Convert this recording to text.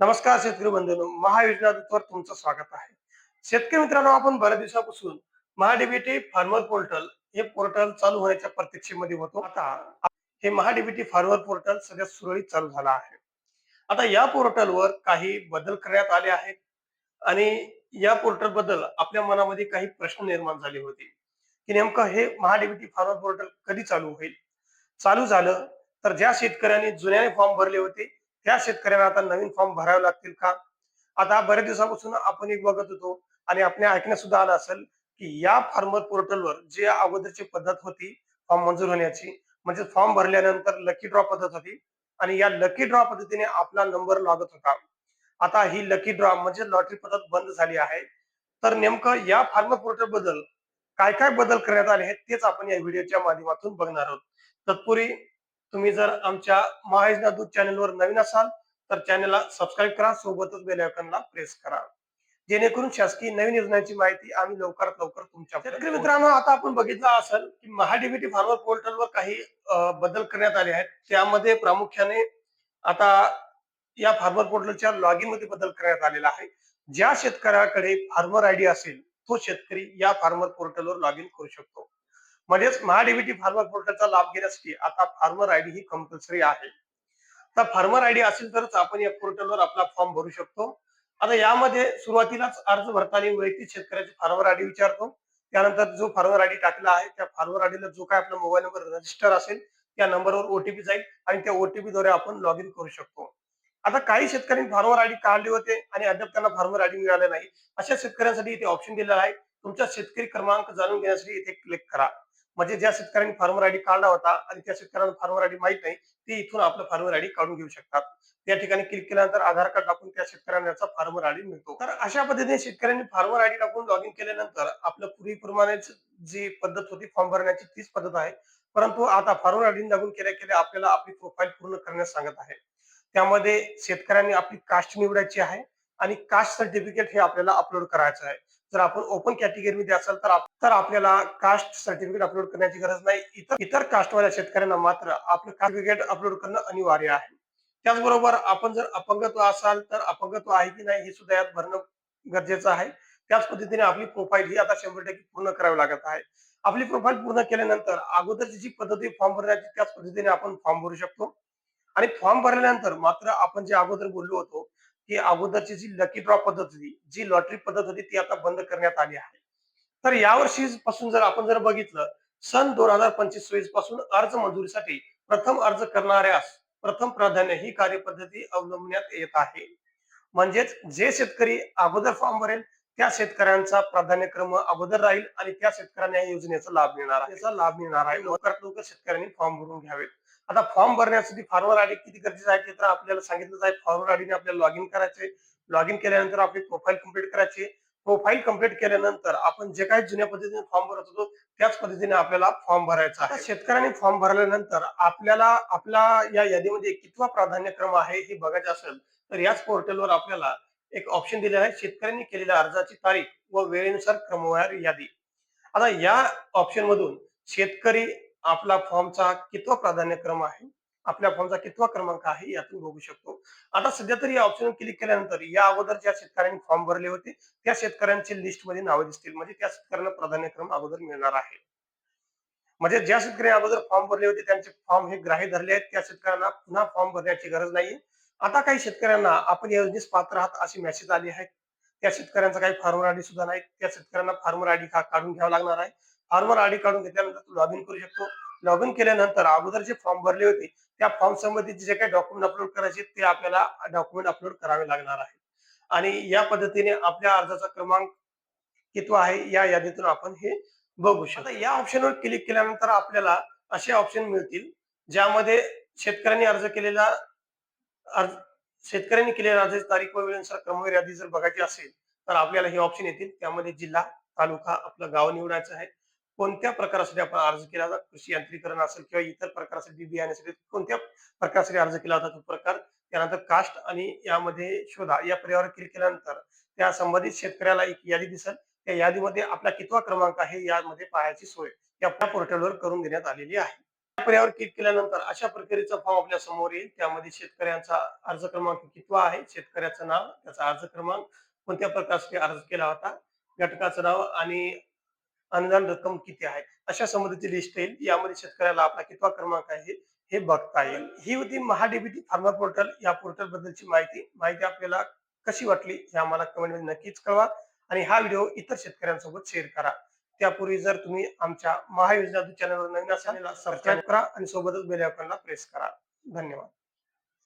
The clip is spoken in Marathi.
नमस्कार शेतकरी बंधूंनो महायोजना दूतवर तुमचं स्वागत आहे. शेतकरी मित्रांनो आपण बऱ्याच दिवसापासून महाडीबीटी फार्मर पोर्टल हे पोर्टल चालू होण्याच्या प्रतीक्षेमध्ये होतो. आता हे महाडीबीटी फार्मर पोर्टल सध्या सुरळीत चालू झालं आहे. आता या पोर्टलवर काही बदल करण्यात आले आहेत आणि या पोर्टलबद्दल आपल्या मनामध्ये काही प्रश्न निर्माण झाले होते की नेमकं हे महाडीबीटी फार्मर पोर्टल कधी चालू होईल? चालू झालं तर ज्या शेतकऱ्यांनी जुन्याने फॉर्म भरले होते त्या शेतकऱ्यांना आता नवीन फॉर्म भरावे लागतील का? आता बऱ्याच दिवसापासून आपण एक बघत होतो आणि आपल्या ऐकण्यात सुद्धा आलं असेल की या फार्मर पोर्टलवर जे अगोदरची पद्धत होती फॉर्म मंजूर होण्याची म्हणजे फॉर्म भरल्यानंतर लकी ड्रॉ पद्धत होती आणि या लकी ड्रॉ पद्धतीने आपला नंबर लागत होता. आता ही लकी ड्रॉ म्हणजे लॉटरी पद्धत बंद झाली आहे. तर नेमकं या फार्मर पोर्टलबद्दल काय काय बदल करण्यात आले आहेत तेच आपण या व्हिडिओच्या माध्यमातून बघणार आहोत. तत्पूर्वी तुम्ही जर आमच्या महायोजना दूत चॅनलवर नवीन असाल तर चॅनलला सबस्क्राईब करा सोबतच बेल आयकॉनला प्रेस करा. जेणेकरून शासकीय नवीन योजनांची माहिती आम्ही लवकरात लवकर तुमच्या शेतकरी मित्रांनो आता आपण बघितलं असेल की महाडीबीटी फार्मर पोर्टलवर काही बदल करण्यात आले आहेत. त्यामध्ये प्रामुख्याने आता या फार्मर पोर्टलच्या लॉगिनमध्ये बदल करण्यात आलेला आहे. ज्या शेतकऱ्याकडे फार्मर आयडी असेल तो शेतकरी या फार्मर पोर्टलवर लॉग इन करू शकतो. म्हणजेच महाडीबीटी फार्मर पोर्टलचा लाभ घेण्यासाठी आता फार्मर आयडी ही कंपल्सरी आहे. तर फार्मर आयडी असेल तरच आपण या पोर्टलवर आपला फॉर्म भरू शकतो. आता यामध्ये सुरुवातीलाच अर्ज भरताना वैयक्तिक शेतकऱ्याची फार्मर आयडी विचारतो. त्यानंतर जो फार्मर आयडी टाकला आहे त्या फार्मर आयडीला जो काय आपला मोबाईल नंबर रजिस्टर असेल त्या नंबरवर ओटीपी जाईल आणि त्या ओटीपी द्वारे आपण लॉग इन करू शकतो. आता काही शेतकऱ्यांनी फार्मर आयडी काढले होते आणि अद्याप त्यांना फार्मर आयडी मिळाले नाही. अशा शेतकऱ्यांसाठी इथे ऑप्शन दिलेला आहे. तुमचा शेतकरी क्रमांक जाणून घेण्यासाठी इथे क्लिक करा. म्हणजे ज्या शेतकऱ्यांनी फार्मर आयडी काढला होता आणि त्या शेतकऱ्यांना फार्मर आयडी माहीत नाही ते इथून आपलं फार्मर आयडी काढून घेऊ शकतात. त्या ठिकाणी क्लिक केल्यानंतर आधार कार्ड टाकून त्या शेतकऱ्यांना फार्मर आयडी मिळतो. तर अशा पद्धतीने शेतकऱ्यांनी फार्मर आयडी टाकून लॉग इन केल्यानंतर आपलं पूर्वीप्रमाणेच जी पद्धत होती फॉर्म भरण्याची तीच पद्धत आहे. परंतु आता फार्मर आयडी लागून केल्या केल्या आपल्याला आपली प्रोफाईल पूर्ण करण्यास सांगत आहे. त्यामध्ये शेतकऱ्यांनी आपली कास्ट निवडायची आहे आणि कास्ट सर्टिफिकेट हे आपल्याला अपलोड करायचं आहे. जर आपण ओपन कॅटेगरीमध्ये असाल तर तर आपल्याला कास्ट सर्टिफिकेट अपलोड करण्याची गरज नाही. इतर इतर कास्टवाल्या शेतकऱ्यांना मात्र आपलं सर्टिफिकेट अपलोड करणं अनिवार्य आहे. त्याचबरोबर आपण जर अपंगत्व असाल तर अपंगत्व आहे की नाही हे सुद्धा यात भरणं गरजेचं आहे. त्याच पद्धतीने आपली प्रोफाईल ही आता शंभर टक्के पूर्ण करावी लागत आहे. आपली प्रोफाईल पूर्ण केल्यानंतर अगोदरची जी पद्धती फॉर्म भरण्याची त्याच पद्धतीने आपण फॉर्म भरू शकतो. आणि फॉर्म भरल्यानंतर मात्र आपण जे अगोदर बोललो होतो की अगोदरची जी लकी ड्रॉ पद्धत होती जी लॉटरी पद्धत होती ती आता बंद करण्यात आली आहे. तर यावर्षी पासून जर आपण जर बघितलं सन दोन हजार पंचवीसपासून अर्ज मंजुरीसाठी प्रथम अर्ज करणाऱ्यास प्रथम प्राधान्य ही कार्यपद्धती अवलंबण्यात येत आहे. म्हणजेच जे शेतकरी अगोदर फॉर्म भरेल त्या शेतकऱ्यांचा प्राधान्यक्रम अगोदर राहील आणि त्या शेतकऱ्यांना या योजनेचा लाभ मिळणार आहे. याचा लाभ मिळणार आहे. लवकरात लवकर शेतकऱ्यांनी फॉर्म भरून घ्यावेत. आता फॉर्म भरण्यासाठी फॉर्मर आयडी किती गरजेचं आहे ते तर आपल्याला सांगितलं आहे. फॉर्मर आयडीने आपल्याला लॉग इन करायचे लॉग इन केल्यानंतर आपली प्रोफाईल कंप्लीट करायची. प्रोफाईल कंप्लीट केल्यानंतर आपण जे काही जुन्या पद्धतीने फॉर्म भरत होतो त्याच पद्धतीने आपल्याला फॉर्म भरायचा आहे. शेतकऱ्यांनी फॉर्म भरल्यानंतर आपल्याला आपला या यादीमध्ये कितवा प्राधान्यक्रम आहे हे बघायचं असेल तर याच पोर्टलवर आपल्याला एक ऑप्शन दिलेला आहे. शेतकऱ्यांनी केलेल्या अर्जाची तारीख व वेळेनुसार क्रमवार यादी. आता या ऑप्शन मधून शेतकरी आपला फॉर्मचा कितवा प्राधान्यक्रम आहे? आपल्या फॉर्मचा कितवा क्रमांक आहे? यातून बघू शकतो. आता सध्या तरी या ऑप्शन क्लिक केल्यानंतर या अगोदर ज्या शेतकऱ्यांनी फॉर्म भरले होते त्या शेतकऱ्यांची लिस्टमध्ये नावे दिसतील. म्हणजे त्या शेतकऱ्यांना प्राधान्यक्रम अगोदर मिळणार आहे. म्हणजे ज्या शेतकऱ्यांनी अगोदर फॉर्म भरले होते त्यांचे फॉर्म हे ग्राह्य धरले आहेत. त्या शेतकऱ्यांना पुन्हा फॉर्म भरण्याची गरज नाहीये. आता काही शेतकऱ्यांना आपण या योजनेस पात्र आहात अशी मेसेज आली आहे. त्या शेतकऱ्यांचा काही फार्मर आयडी सुद्धा नाही. त्या शेतकऱ्यांना फार्मर आयडी काढून घ्यावा लागणार आहे. फार्मर आयडी काढून घेतल्यानंतर तू लॉग इन करू शकतो. लॉग इन केल्यानंतर अगोदर जे फॉर्म भरले होते त्या फॉर्म संबंधित जे काही डॉक्युमेंट अपलोड करायचे ते आपल्याला डॉक्युमेंट अपलोड करावे लागणार आहे. आणि या पद्धतीने आपल्या अर्जाचा क्रमांक कितवा आहे या यादीतून आपण हे बघू शकतो. या ऑप्शनवर क्लिक केल्यानंतर आपल्याला असे ऑप्शन मिळतील ज्यामध्ये शेतकऱ्यांनी अर्ज केलेला अर्ज शेतकऱ्यांनी केलेल्या अर्जाची तारीख व वेळेनुसार क्रमवार यादी जर बघायची असेल तर आपल्याला हे ऑप्शन येतील. त्यामध्ये जिल्हा तालुका आपलं गाव निवडायचं आहे. कोणत्या प्रकारासाठी आपण अर्ज केला होता? कृषी यांत्रिकरण असेल किंवा इतर प्रकारासाठी बियाण्यासाठी कोणत्या प्रकारासाठी अर्ज केला होता तो प्रकार? त्यानंतर कास्ट आणि यामध्ये शोधा या पर्यावर क्लिक केल्यानंतर त्या संबंधित शेतकऱ्याला एक यादी दिसेल. त्या यादीमध्ये आपला कितवा क्रमांक आहे यामध्ये पाहायची सोय या पोर्टलवर करून देण्यात आलेली आहे. पर्यावर क्लिक केल्यानंतर अशा प्रकारचा फॉर्म आपल्यासमोर येईल. त्यामध्ये शेतकऱ्यांचा अर्ज क्रमांक कितवा आहे? शेतकऱ्याचं नाव त्याचा अर्ज क्रमांक कोणत्या प्रकारचे अर्ज केला होता? घटकाचं नाव आणि अनुदान रक्कम किती आहे? अशा संबंधीची लिस्ट येईल. यामध्ये शेतकऱ्याला आपला कितवा क्रमांक आहे हे बघता येईल. ही होती महाडीबीटी फार्मर पोर्टल. या पोर्टल बद्दलची माहिती माहिती आपल्याला कशी वाटली हे आम्हाला कमेंटमध्ये नक्कीच कळवा. आणि हा व्हिडिओ इतर शेतकऱ्यांसोबत शेअर करा. त्यापूर्वी जर तुम्ही आमच्या महायोजना चॅनलवर नवीन असाल सबस्क्राईब करा आणि सोबतच बेल आयकॉनला प्रेस करा. धन्यवाद.